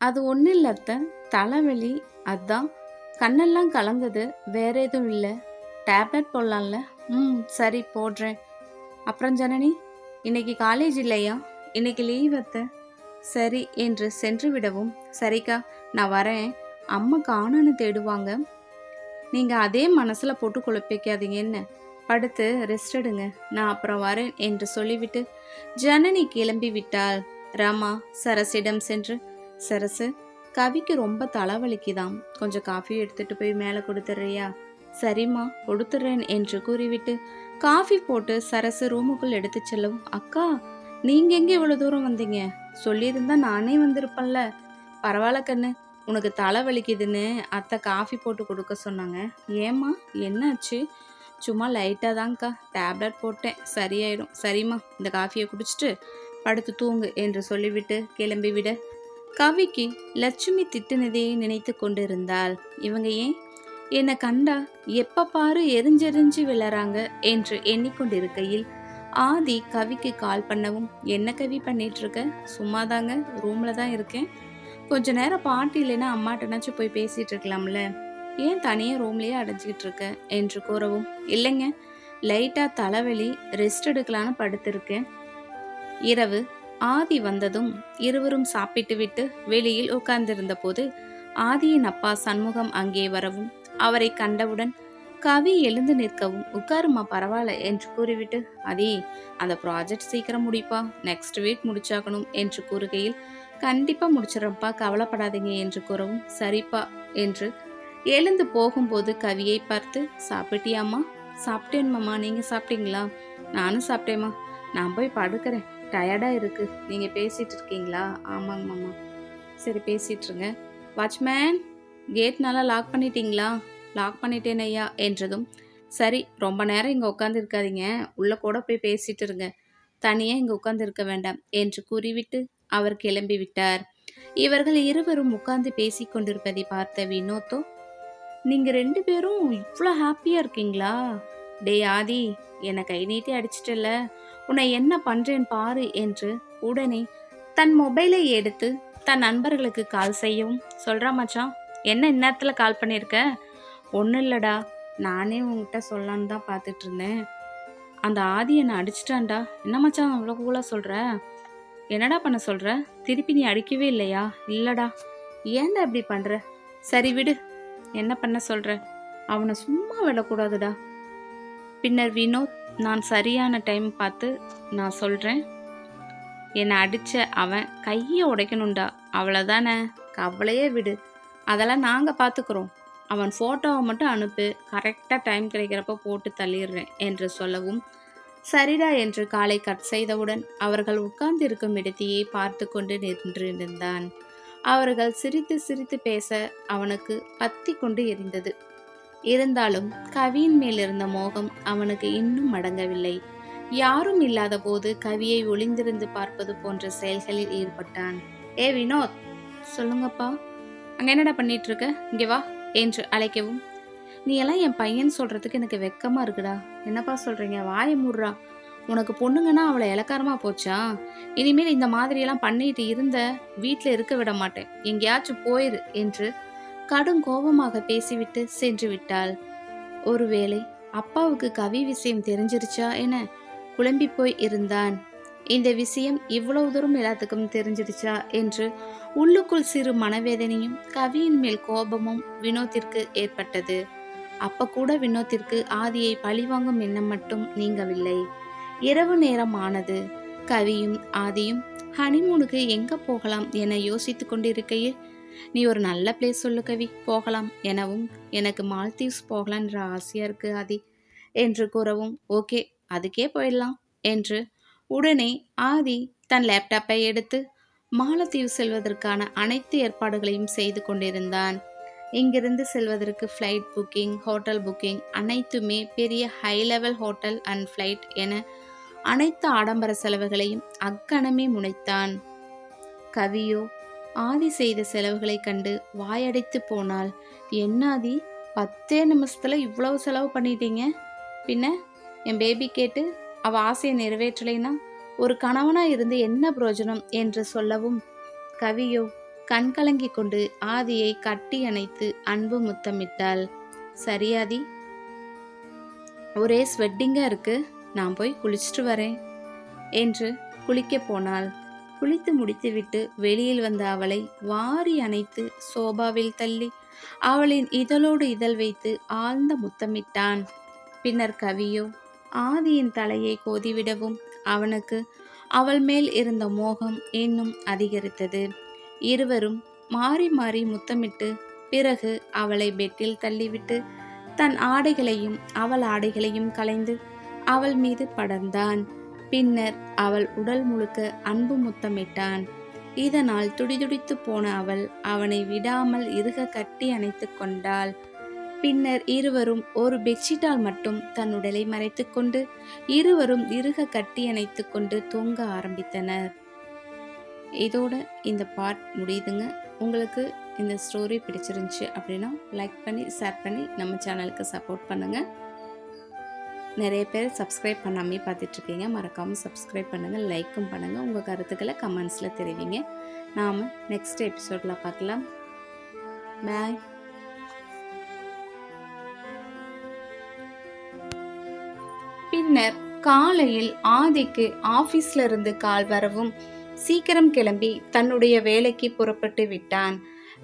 அது ஒன்றும் இல்லை அத்தை தலைவலி அதான். கண்ணெல்லாம் கலங்குது வேற எதுவும் இல்லை. டேப்லெட் போடலாம்ல? ம் சரி போடுறேன். அப்புறம் ஜனனி இன்னைக்கு காலேஜ் இல்லையா? இன்னைக்கு லீவ் அத்தை? சரி என்று சென்று விடவும் சரிக்கா நான் வரேன். அம்மா காணோன்னு தேடுவாங்க. நீங்கள் அதே மனசில் போட்டு குழப்பிக்காதீங்க என்ன? படுத்து ரெஸ்ட் எடுங்க. நான் அப்புறம் வரேன் என்று சொல்லிவிட்டு ஜனனி கிளம்பி விட்டாள். ராமா சரசிடம் சென்று சரசு கவிக்கு ரொம்ப தலைவலிக்குதாம். கொஞ்சம் காஃபி எடுத்துட்டு போய் மேலே கொடுத்துட்றியா? சரிம்மா கொடுத்துட்றேன் என்று கூறிவிட்டு காஃபி போட்டு சரசு ரூமுக்குள் எடுத்து செல்லவும் அக்கா நீங்க எங்க இவ்வளவு தூரம் வந்தீங்க? சொல்லியிருந்தா நானே வந்திருப்பேன்ல. பரவாயில்ல கண்ணு உனக்கு தலை வலிக்குதுன்னு அத்தை காஃபி போட்டு கொடுக்க சொன்னாங்க. ஏம்மா என்னாச்சு? சும்மா லைட்டாக தான்க்கா டேப்லெட் போட்டேன். சரியாயிடும். சரிம்மா இந்த காஃபியை குடிச்சிட்டு படுத்து தூங்கு என்று சொல்லிவிட்டு கிளம்பி விட கவிக்கு லட்சுமி திட்டுனதையே நினைத்து கொண்டிருந்தாள். இவங்க ஏன்? என்னை கண்டா எப்ப பாரு எரிஞ்செறிஞ்சு விழறாங்க என்று எண்ணிக்கொண்டிருக்கையில் ஆதி கவிக்கு கால் பண்ணவும் என்ன கவி பண்ணிட்டு இருக்க சும்மாதாங்க ரூம்ல தான் இருக்கேன். கொஞ்ச நேரம் பாட்டி இல்லைன்னா அம்மாட்டனாச்சும் போய் பேசிட்டு இருக்கலாம்ல ஏன் தனியாக ரூம்லயே அடைஞ்சிக்கிட்டு இருக்க என்று கூறவும் இல்லைங்க லைட்டாக தலைவலி ரெஸ்ட் எடுக்கலான்னு படுத்திருக்கேன். இரவு ஆதி வந்ததும் இருவரும் சாப்பிட்டுவிட்டு வெளியில் உட்கார்ந்திருந்த போது ஆதியின் அப்பா சண்முகம் அங்கே வரவும் அவரை கண்டவுடன் கவி எழுந்து நிற்கவும் உட்காருமா பரவாயில்ல என்று கூறிவிட்டு அதே அந்த ப்ராஜெக்ட் சீக்கிரம் முடிப்பா நெக்ஸ்ட் வீக் முடிச்சாகணும் என்று கூறுகையில் கண்டிப்பாக முடிச்சிடறப்பா கவலைப்படாதீங்க என்று கூறவும் சரிப்பா என்று எழுந்து போகும்போது கவியை பார்த்து சாப்பிட்டியாம்மா? சாப்பிட்டேன் மாமா சாப்பிட்டீங்களா? நானும் சாப்பிட்டேம்மா நான் போய் படுக்கிறேன். டயர்டாக இருக்குது நீங்கள் பேசிகிட்டு இருக்கீங்களா ஆமாங்க மாமா. சரி பேசிகிட்ருங்க வாட்ச்மேன் கேட் நல்லா லாக் பண்ணிட்டீங்களா? லாக் பண்ணிட்டேன் ஐயா என்றதும். சரி ரொம்ப நேரம் இங்கே உட்காந்துருக்காதீங்க உள்ளே கூட போய் பேசிகிட்டு இருங்க தனியாக இங்கே உட்காந்துருக்க வேண்டாம் என்று கூறிவிட்டு அவர் கிளம்பி விட்டார் இவர்கள் இருவரும் உட்கார்ந்து பேசி கொண்டிருப்பதை பார்த்த வினோத்தோ நீங்கள் ரெண்டு பேரும் இவ்வளோ ஹாப்பியாக இருக்கீங்களா? டே ஆதி என்னை கை நீட்டி அடிச்சிட்டல உன்னை என்ன பண்றேன் பாரு என்று உடனே தன் மொபைலை எடுத்து தன் நண்பர்களுக்கு கால் செய்யவும் சொல்கிறா மச்சான் என்ன இந்நேரத்தில் கால் பண்ணியிருக்க? ஒன்றும் இல்லைடா நானே உங்ககிட்ட சொல்லலான்னு தான் பார்த்துட்டு இருந்தேன் அந்த ஆதி என்னை அடிச்சிட்டான்டா. என்ன மச்சான் அவ்வளோ கூலாக சொல்கிற என்னடா பண்ண சொல்கிற திருப்பி நீ அடிக்கவே இல்லையா? இல்லைடா. ஏன்டா இப்படி பண்ணுற சரி விடு என்ன பண்ண சொல்கிற அவனை சும்மா விடக்கூடாதுடா. பின்னர் வினோத் நான் சரியான டைம் பார்த்து நான் சொல்கிறேன் என்னை அடித்த அவன் கையை உடைக்கணும்டா. அவ்வளோதானே கவலையே விடு. அதெல்லாம் நாங்கள் பார்த்துக்குறோம். அவன் ஃபோட்டோவை மட்டும் அனுப்பு. கரெக்டாக டைம் கிடைக்கிறப்ப போட்டு தள்ளிடுறேன் என்று சொல்லவும் சரிடா என்று காலை கட் செய்தவுடன் அவர்கள் உட்கார்ந்திருக்கும் இடத்தையே பார்த்து கொண்டு நின்றிருந்தான். அவர்கள் சிரித்து சிரித்து பேச அவனுக்கு பத்தி கொண்டு எரிந்தது. இருந்தாலும் கவியின் மேல் இருந்த மோகம் அவனுக்கு இன்னும் மடங்கவில்லை யாரும் இல்லாத போது கவியை ஒளிந்திருந்து பார்ப்பது போன்ற செயல்களில் ஈடுபட்டான். ஏ வினோத்! சொல்லுங்கப்பா. அங்க என்னடா பண்ணிட்டு இருக்க இங்கே வா என்று அழைக்கவும். நீ எல்லாம் என் பையன் சொல்றதுக்கு எனக்கு வெக்கமா இருக்குடா. என்னப்பா சொல்றீங்க? வாயை மூடுறா. உனக்கு பொண்ணுங்கன்னா அவளை இலக்காரமா போச்சா? இனிமேல் இந்த மாதிரியெல்லாம் பண்ணிட்டு இருந்த வீட்டில் இருக்க விட மாட்டேன். எங்கேயாச்சும் போயிரு என்று கடும் கோபமாக பேசிவிட்டு சென்று விட்டாள் ஒருவேளை அப்பாவுக்கு கவி விஷயம் தெரிஞ்சிருச்சா என குழம்பி போய் இருந்தான். இந்த விஷயம் இவ்வளவு தூரம் எல்லாத்துக்கும் தெரிஞ்சிருச்சா என்று உள்ளுக்குள் சிறு மனவேதனையும் கவியின் மேல் கோபமும் வினோத்திற்கு ஏற்பட்டது. அப்ப கூட வினோத்திற்கு ஆதியை பழிவாங்கும் எண்ணம் மட்டும் நீங்கவில்லை. இரவு நேரம் ஆனது. கவியும் ஆதியும் ஹனிமூனுக்கு எங்க போகலாம் என யோசித்து கொண்டிருக்கையில் நீ ஒரு நல்ல பிளேஸ் சொல்லு கவி போகலாம். எனவும் எனக்கு மால்தீவ்ஸ் போகலான்ற ஆசையாக இருக்குது ஆதி. என்று கூறவும் ஓகே அதுக்கே போயிடலாம் என்று உடனே ஆதி தன் லேப்டாப்பை எடுத்து மாலத்தீவு செல்வதற்கான அனைத்து ஏற்பாடுகளையும் செய்து கொண்டிருந்தான். இங்கிருந்து செல்வதற்கு ஃப்ளைட் புக்கிங் ஹோட்டல் புக்கிங் அனைத்துமே பெரிய high level hotel and flight என அனைத்து ஆடம்பர செலவுகளையும் அக்கணமே முனைத்தான். கவியோ ஆதி செய்த செலவுகளை கண்டு வாயடைத்து போனால் என்ன ஆதி பத்தே நிமிஷத்தில் இவ்வளவு செலவு பண்ணிட்டீங்க? பின்ன என் பேபி கேட்டு அவள் ஆசையை நிறைவேற்றலைன்னா ஒரு கணவனாக இருந்து என்ன பிரயோஜனம்? என்று சொல்லவும் கவியோ கண்கலங்கிக் கொண்டு ஆதியை கட்டி அணைத்து அன்பு முத்தமிட்டாள். சரியாதி ஒரே ஸ்வெட்டிங்காக இருக்கு. நான் போய் குளிச்சுட்டு வரேன் என்று குளிக்கப் போனாள். குளித்து முடித்துவிட்டு வெளியில் வந்த அவளை வாரி அணைத்து சோபாவில் தள்ளி அவளின் இதழோடு இதழ் வைத்து ஆழ்ந்த முத்தமிட்டான். பின்னர் கவியோ ஆதியின் தலையை கோதிவிடவும் அவனுக்கு அவள் மேல் இருந்த மோகம் இன்னும் அதிகரித்தது. இருவரும் மாறி மாறி முத்தமிட்டு பிறகு அவளை பெட்டில் தள்ளிவிட்டு தன் ஆடைகளையும் அவள் ஆடைகளையும் களைந்து அவள் மீது படர்ந்தான். பின்னர் அவள் உடல் முழுக்க அன்பு முத்தமிட்டான். இதனால் துடிதுடித்து போன அவள் அவனை விடாமல் இருக கட்டி அணைத்து கொண்டாள். பின்னர் இருவரும் ஒரு பெட்ஷீட்டால் மட்டும் தன் உடலை மறைத்துக்கொண்டு இருவரும் இருக கட்டி அணைத்து கொண்டு தூங்க ஆரம்பித்தனர். இதோட இந்த பார்ட் முடியுதுங்க. உங்களுக்கு இந்த ஸ்டோரி பிடிச்சிருந்துச்சு அப்படின்னா லைக் பண்ணி ஷேர் பண்ணி நம்ம சேனலுக்கு சப்போர்ட் பண்ணுங்கள் நிறைய பேர் சப்ஸ்கிரைப் பண்ணாமே பார்த்துட்ருக்கீங்க. மறக்காமல் சப்ஸ்கிரைப் பண்ணுங்கள் லைக்கும் பண்ணுங்கள் உங்கள் கருத்துக்களை கமெண்ட்ஸில் தெரிவிங்க. நாம் நெக்ஸ்ட் எபிசோடில் பார்க்கலாம். பாய் பின்னர் காலையில் ஆதிக்கு ஆபீஸ்ல இருந்து கால் வரவும் சீக்கிரம் கிளம்பி தன்னுடைய வேலைக்கு புறப்பட்டு விட்டான்.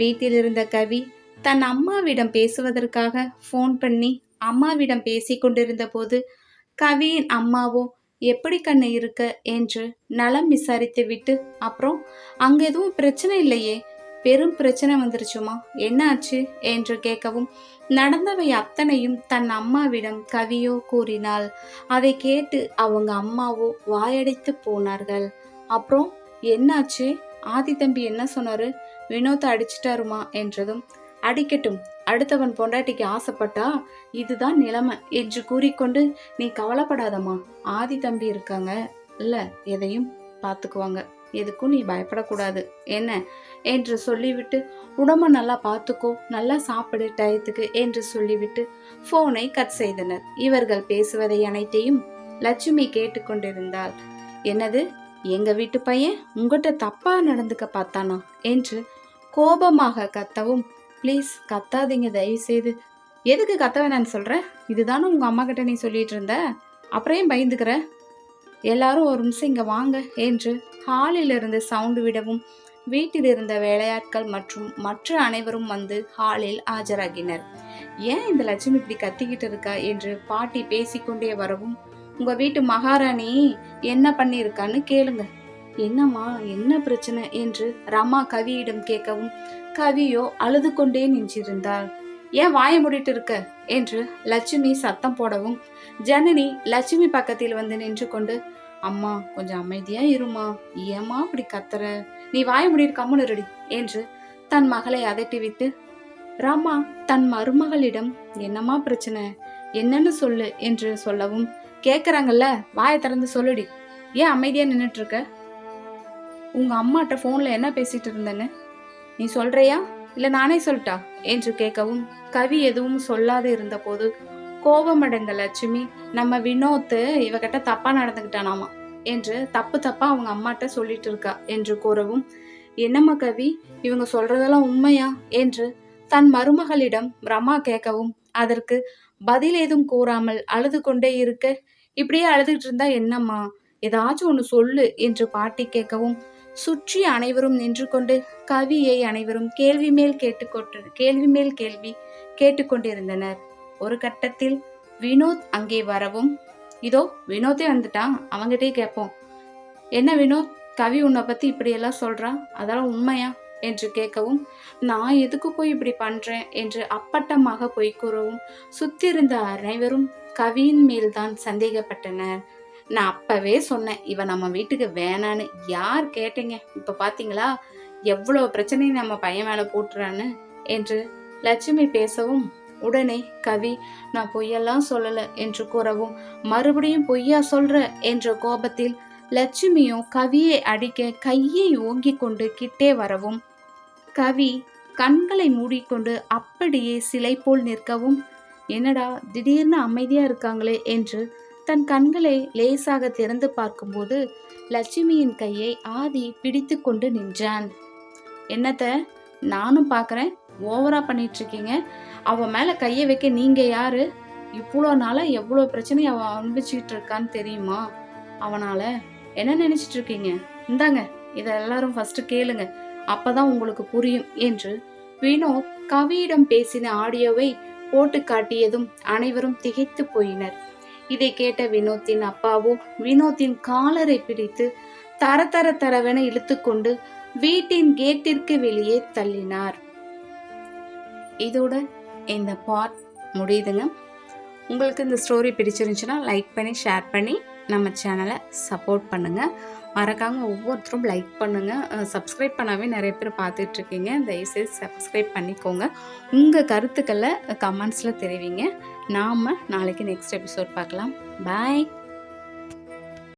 வீட்டில் இருந்த கவி தன் அம்மாவிடம் பேசுவதற்காக ஃபோன் பண்ணி அம்மாவிடம் பேசிக் கொண்டிருந்த போது கவியின் அம்மாவோ எப்படி கண்ணு இருக்க? என்று நலம் விசாரித்து விட்டு அப்புறம் அங்க எதுவும் பிரச்சனை இல்லையே பெரும் பிரச்சனை வந்துருச்சுமா என்ன ஆச்சு? என்று கேட்கவும் நடந்தவை அத்தனையும் தன் அம்மாவிடம் கவியோ கூறினாள். அதை கேட்டு அவங்க அம்மாவோ வாயடைத்து போனார்கள். அப்புறம் என்னாச்சு? ஆதி தம்பி என்ன சொன்னாரு? வினோத்தை அடிச்சிட்டாருமா? என்றதும் அடிக்கட்டும் அடுத்தவன் பொண்டாட்டிக்கு ஆசைப்பட்டா இதுதான் நிலைமை என்று கூறிக்கொண்டு நீ கவலைப்படாதம்மா. ஆதி தம்பி இருக்காங்க. இல்ல எதையும் பார்த்துக்குவாங்க. எதுக்கும் நீ பயப்படக்கூடாது. என்ன? என்று சொல்லிவிட்டு உடம்ப நல்லா பார்த்துக்கோ. நல்லா சாப்பிடு டயத்துக்கு என்று சொல்லிவிட்டு ஃபோனை கட் செய்தனர். இவர்கள் பேசுவதை அனைத்தையும் லட்சுமி கேட்டுக்கொண்டிருந்தாள். என்னது? எங்க வீட்டு பையன்? உங்ககிட்ட தப்பா நடந்துக்க பார்த்தானா? என்று கோபமாக கத்தவும் ப்ளீஸ் கத்தாதீங்க தயவு செய்து எதுக்கு கத்த வேணான்னு சொல்கிறேன் இதுதானே உங்கள் அம்மா கிட்ட நீ சொல்லிட்டு இருந்த? அப்புறம் ஏன் பயந்துக்கிற? எல்லாரும் ஒரு நிமிஷம் இங்கே வாங்க என்று ஹாலில் இருந்து சவுண்டு விடவும் வீட்டில் இருந்த வேலையாட்கள் மற்றும் மற்ற அனைவரும் வந்து ஹாலில் ஆஜராகினர். ஏன் இந்த லட்சுமி இப்படி கத்திக்கிட்டு இருக்கா? என்று பாட்டி பேசிக்கொண்டே வரவும் உங்கள் வீட்டு மகாராணி என்ன பண்ணியிருக்கான்னு கேளுங்க. என்னம்மா என்ன பிரச்சனை? என்று ரமா கவியிடம் கேட்கவும் கவியோ அழுது கொண்டே நின்றிருந்தாள். ஏன் வாய மூடிட்டு இருக்க? என்று லட்சுமி சத்தம் போடவும் ஜனனி லட்சுமி பக்கத்தில் வந்து நின்று கொண்டு அம்மா கொஞ்சம் அமைதியா இருமா? ஏம்மா அப்படி கத்துற? நீ வாய முடிட்டு கம்முனு இருடி என்று தன் மகளை அதட்டிவிட்டு ராமா தன் மருமகளிடம் என்னம்மா பிரச்சனை? என்னன்னு சொல்லு என்று சொல்லவும் கேக்குறாங்கல்ல வாயை திறந்து சொல்லுடி. ஏன் அமைதியா நின்றுட்டு இருக்க? உங்கள் அம்மாட்ட ஃபோனில் என்ன பேசிகிட்டு இருந்தேன்னு? நீ சொல்கிறியா இல்லை நானே சொல்லிட்டா? என்று கேட்கவும் கவி எதுவும் சொல்லாது இருந்தபோது கோபமடைந்த லட்சுமி நம்ம வினோத்து இவகிட்ட தப்பாக நடந்துக்கிட்டானாமா என்று தப்பு தப்பாக அவங்க அம்மாட்ட சொல்லிட்டு இருக்கா என்று கூறவும் என்னம்மா கவி இவங்க சொல்றதெல்லாம் உண்மையா? என்று தன் மருமகளிடம் ரமா கேட்கவும் அதற்கு பதில் ஏதும் கூறாமல் அழுது கொண்டே இருக்க இப்படியே அழுதுகிட்டு இருந்தா என்னம்மா? ஏதாச்சும் ஒன்று சொல்லு என்று பாட்டி கேட்கவும் சுற்றி அனைவரும் நின்று கொண்டு கவியை அனைவரும் கேள்வி மேல் கேட்டுக்கொண்டு கேள்வி மேல் கேள்வி கேட்டுக்கொண்டிருந்தனர் ஒரு கட்டத்தில் வினோத் அங்கே வரவும் இதோ வினோத்தே வந்துட்டான் அவங்கிட்டே கேட்போம். என்ன வினோத் கவி உன்னை பத்தி இப்படியெல்லாம் சொல்றான் அதெல்லாம் உண்மையா? என்று கேட்கவும் நான் எதுக்கு போய் இப்படி பண்றேன்? என்று அப்பட்டமாக போய் கூறவும் சுத்திருந்த அனைவரும் கவியின் மேல்தான் சந்தேகப்பட்டனர். நான் அப்பவே சொன்னேன் இவன் நம்ம வீட்டுக்கு வேணான்னு. யார் கேட்டீங்க? இப்ப பாத்தீங்களா? எவ்வளோ பிரச்சனை நம்ம பையன் மேல போட்டுறான்னு? என்று லட்சுமி பேசவும் உடனே கவி நான் பொய்யெல்லாம் சொல்லல என்று கூறவும் மறுபடியும் பொய்யா சொல்ற? என்ற கோபத்தில் லட்சுமியும் கவியை அடிக்க கையை ஓங்கி கொண்டு கிட்டே வரவும் கவி கண்களை மூடிக்கொண்டு அப்படியே சிலை போல் நிற்கவும் என்னடா திடீர்னு அமைதியா இருக்காங்களே? என்று தன் கண்களை லேசாக திறந்து பார்க்கும்போது லட்சுமியின் கையை ஆதி பிடித்து கொண்டு நின்றான். என்னத்த நானும் பார்க்குறேன் ஓவரா பண்ணிட்டு இருக்கீங்க அவன் மேலே கையை வைக்க நீங்க யாரு? இவ்வளோ நாளாக எவ்வளோ பிரச்சனையை அவன் அனுபவிச்சுட்டு இருக்கான்னு தெரியுமா? அவனால என்ன நினைச்சிட்டு இருக்கீங்க இந்தாங்க இதை எல்லாரும் ஃபர்ஸ்ட் கேளுங்க. அப்பதான் உங்களுக்கு புரியும் என்று வினோத் கவியிடம் பேசின ஆடியோவை போட்டு காட்டியதும் அனைவரும் திகைத்து போயினர். இதை கேட்ட வினோத்தின் அப்பாவோ வினோத்தின் காலரை பிடித்து தர தர தரவென இழுத்துக்கொண்டு வீட்டின் கேட்டிற்கு வெளியே தள்ளினார். இதோட இந்த பார்ட் முடியுதுங்க. உங்களுக்கு இந்த ஸ்டோரி பிடிச்சிருந்துச்சுன்னா லைக் பண்ணி ஷேர் பண்ணி நம்ம சேனலை சப்போர்ட் பண்ணுங்கள் மறக்காமல் ஒவ்வொருத்தரும் லைக் பண்ணுங்கள் சப்ஸ்கிரைப் பண்ணாவே நிறைய பேர் பார்த்துட்ருக்கீங்க. தயவுசெய்து சப்ஸ்கிரைப் பண்ணிக்கோங்க. உங்கள் கருத்துக்களை கமெண்ட்ஸில் தெரிவிங்க. நாம் நாளைக்கு நெக்ஸ்ட் எபிசோட் பார்க்கலாம். பாய்